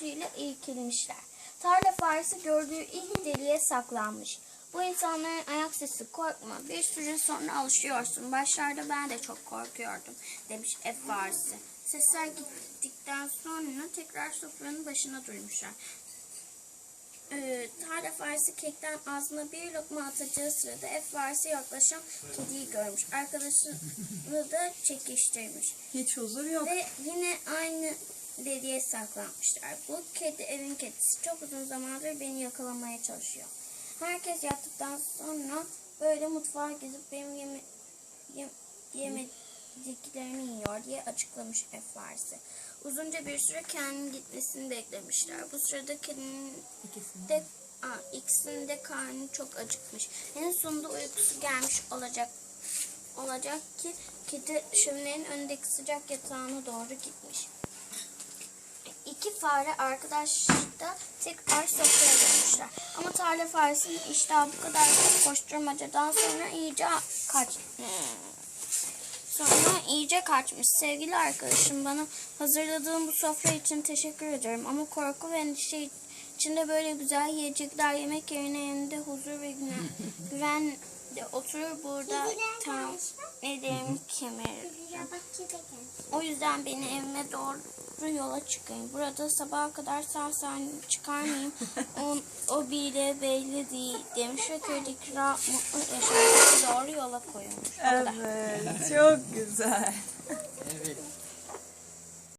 gözüyle irkilmişler. Tarla faresi gördüğü ilk deliğe saklanmış. Bu insanların ayak sesi korkma. Bir süre sonra alışıyorsun. Başlarda ben de çok korkuyordum demiş ev faresi. Sesler gittikten sonra tekrar sofranın başına durmuşlar. Ee, tarla faresi kekten ağzına bir lokma atacağı sırada ev faresi yaklaşan kediyi görmüş. Arkadaşını da çekiştirmiş. Hiç huzur yok. Ve yine aynı deliğe saklanmışlar. Bu kedi evin kedisi. Çok uzun zamandır beni yakalamaya çalışıyor. Herkes yattıktan sonra böyle mutfağa gidip benim yeme, yem, yemediklerini yiyor diye açıklamış ev faresi. Uzunca bir süre kendinin gitmesini beklemişler. Bu sırada kedinin de Aa, ikisinin de karnı çok acıkmış. En sonunda uykusu gelmiş olacak olacak ki kedi şöminenin önündeki sıcak yatağına doğru gitmiş. İki fare arkadaş da tekrar sofraya dönmüşler. Ama tarla faresinin iştahı bu kadar çok koşturmacadan sonra iyice kaç... Sonra iyice kaçmış. Sevgili arkadaşım bana hazırladığın bu sofra için teşekkür ederim. Ama korku ve endişe içinde böyle güzel yiyecekler yemek yerine yanında huzur ve güven, güven de oturur burada tam ellerimi kemiririm. O yüzden beni evime doğru yola çıkayım. Burada sabaha kadar sağ salim çıkar mıyım? o, o bile belli değil demiş ve köydeki rahat mutlu yaşamına doğru yola koyulmuş. Evet, çok güzel. Evet.